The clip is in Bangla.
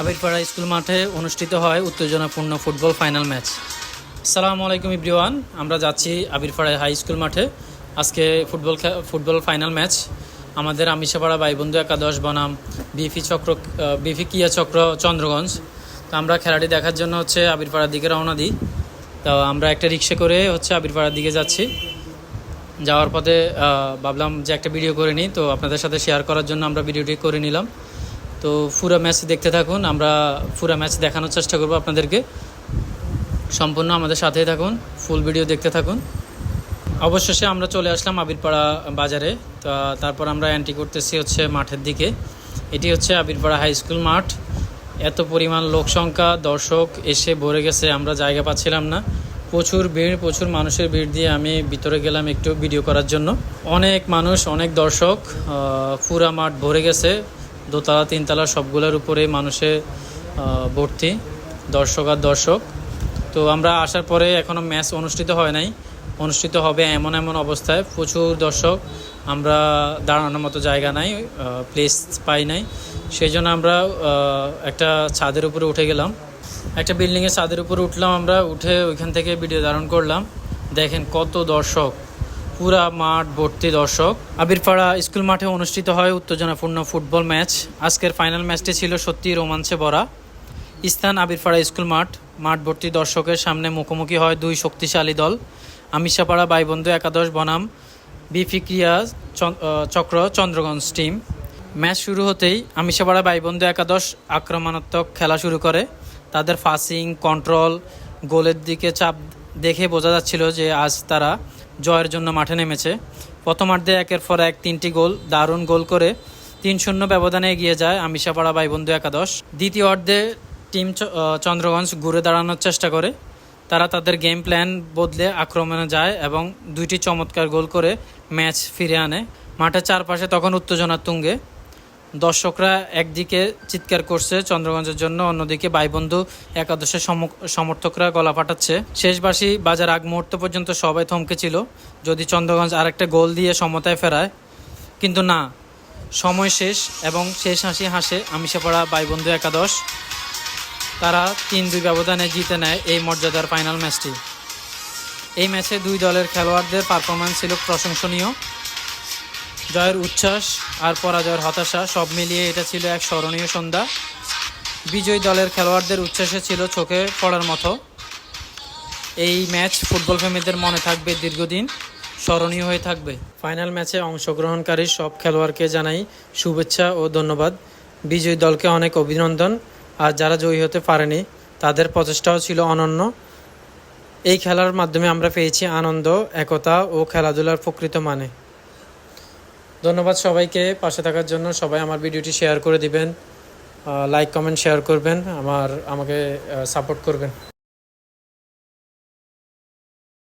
আবিরপাড়া স্কুল মাঠে অনুষ্ঠিত হয় উত্তেজনাপূর্ণ ফুটবল ফাইনাল ম্যাচ। সালামু আলাইকুম ইব্রিওয়ান আমরা যাচ্ছি আবিরপাড়া হাই স্কুল মাঠে। আজকে ফুটবল ফুটবল ফাইনাল ম্যাচ। আমাদের আমিষাপাড়া ভাই বন্ধু একাদশ বনাম, বিফি চক্র বিফি কিয়া চক্র চন্দ্রগঞ্জ। তো আমরা খেলাটি দেখার জন্য হচ্ছে আবিরপাড়ার দিকে রওনা দিই। তো আমরা একটা রিক্সা করে হচ্ছে আবিরপাড়ার দিকে যাচ্ছি। যাওয়ার পথে ভাবলাম যে একটা ভিডিও করে নিই। তো আপনাদের সাথে শেয়ার করার জন্য আমরা ভিডিওটি করে নিলাম। তো পুরো ম্যাচ দেখতে থাকুন, আমরা পুরো ম্যাচ দেখানোর চেষ্টা করব আপনাদেরকে। সম্পূর্ণ আমাদের সাথেই থাকুন ফুল ভিডিও দেখতে থাকুন। অবশেষে আমরা চলে আসলাম আবিরপাড়া বাজারে। তো, তারপর আমরা এন্ট্রি করতেছি হচ্ছে মাঠের দিকে। এটি হচ্ছে আবিরপাড়া হাই স্কুল মাঠ। এত পরিমাণ লোক সংখ্যা, দর্শক এসে ভরে গেছে, আমরা জায়গা পাচ্ছিলাম না। প্রচুর ভিড়, প্রচুর মানুষের ভিড় দিয়ে আমি ভিতরে গেলাম একটু ভিডিও করার জন্য। অনেক মানুষ, অনেক দর্শক পুরা মাঠ ভরে গেছে। দোতলা, তিনতলা সবগুলোর উপরে মানুষে ভর্তি, দর্শক আর দর্শক। তো আমরা আসার পরে এখনও ম্যাচ অনুষ্ঠিত হয় নাই। অনুষ্ঠিত হবে এমন এমন অবস্থায়। প্রচুর দর্শক, আমরা দাঁড়ানোর মতো জায়গা নাই প্লেস পাই নাই। সেই জন্য আমরা একটা ছাদের উপরে উঠে গেলাম। একটা বিল্ডিংয়ের ছাদের উপরে উঠলাম আমরা, উঠে ওইখান থেকে ভিডিও ধারণ করলাম। দেখেন কত দর্শক। পুরা মাঠ ভর্তি দর্শক। আবিরপাড়া স্কুল মাঠে অনুষ্ঠিত হয় উত্তেজনাপূর্ণ ফুটবল ম্যাচ। আজকের ফাইনাল ম্যাচটি ছিল সত্যি রোমাঞ্চে ভরা। স্থান আবিরপাড়া স্কুল মাঠ মাঠ ভর্তি দর্শকের সামনে মুখোমুখি হয় দুই শক্তিশালী দল। আমিষাপাড়া বাইবন্ধু একাদশ, বনাম বিফিক্রিয়া চক্র, চন্দ্রগঞ্জ টিম ম্যাচ শুরু হতেই আমিষাপাড়া বাইবন্ধু একাদশ আক্রমণাত্মক খেলা শুরু করে। তাদের ফাসিং কন্ট্রোল গোলের দিকে চাপ দেখে বোঝা যাচ্ছিল যে আজ তারা জয়ের জন্য মাঠে নেমেছে। প্রথমার্ধে একের পর এক তিনটি গোল, দারুণ গোল করে তিন শূন্য ব্যবধানে এগিয়ে যায় আমিষাপাড়া ভাইবন্ধু একাদশ। দ্বিতীয় অর্ধে টিম চন্দ্রগঞ্জ ঘুরে দাঁড়ানোর চেষ্টা করে। তারা তাদের গেম প্ল্যান বদলে আক্রমণে যায় এবং দুইটি চমৎকার গোল করে ম্যাচ ফিরে আনে। মাঠের চারপাশে তখন উত্তেজনার তুঙ্গে দর্শকরা একদিকে চিৎকার করছে চন্দ্রগঞ্জের জন্য, অন্যদিকে ভাইবন্ধু একাদশের সম- সমর্থকরা গলা ফাটাচ্ছে। শেষবাসী বাজার আগ মুহূর্ত পর্যন্ত সবাই থমকে ছিল যদি চন্দ্রগঞ্জ আরেকটা গোল দিয়ে সমতায় ফেরায়। কিন্তু না, সময় শেষ এবং শেষ হাসি হাসে আমিষাপাড়া ভাইবন্ধু একাদশ। তারা তিন দুই ব্যবধানে জিতে নেয় এই মর্যাদার ফাইনাল ম্যাচটি। এই ম্যাচে দুই দলের খেলোয়াড়দের পারফরম্যান্স ছিল প্রশংসনীয়। জয়ের উচ্ছ্বাস আর পরাজয়ের হতাশা, সব মিলিয়ে এটা ছিল এক স্মরণীয় সন্ধ্যা। বিজয়ী দলের খেলোয়াড়দের উচ্ছ্বাসে ছিল চোখে পড়ার মতো। এই ম্যাচ ফুটবল প্রেমীদের মনে থাকবে দীর্ঘদিন, স্মরণীয় হয়ে থাকবে। ফাইনাল ম্যাচে অংশগ্রহণকারী সব খেলোয়াড়কে জানাই শুভেচ্ছা ও ধন্যবাদ। বিজয়ী দলকে অনেক অভিনন্দন। আর যারা জয়ী হতে পারেনি, তাদের প্রচেষ্টাও ছিল অনন্য। এই খেলার মাধ্যমে আমরা পেয়েছি আনন্দ, একতা ও খেলাধুলার প্রকৃত মানে। ধন্যবাদ সবাইকে। পাশে থাকার জন্য সবাই আমার ভিডিওটি শেয়ার করে দিবেন। লাইক কমেন্ট শেয়ার করবেন। আমার, আমাকে সাপোর্ট করবেন।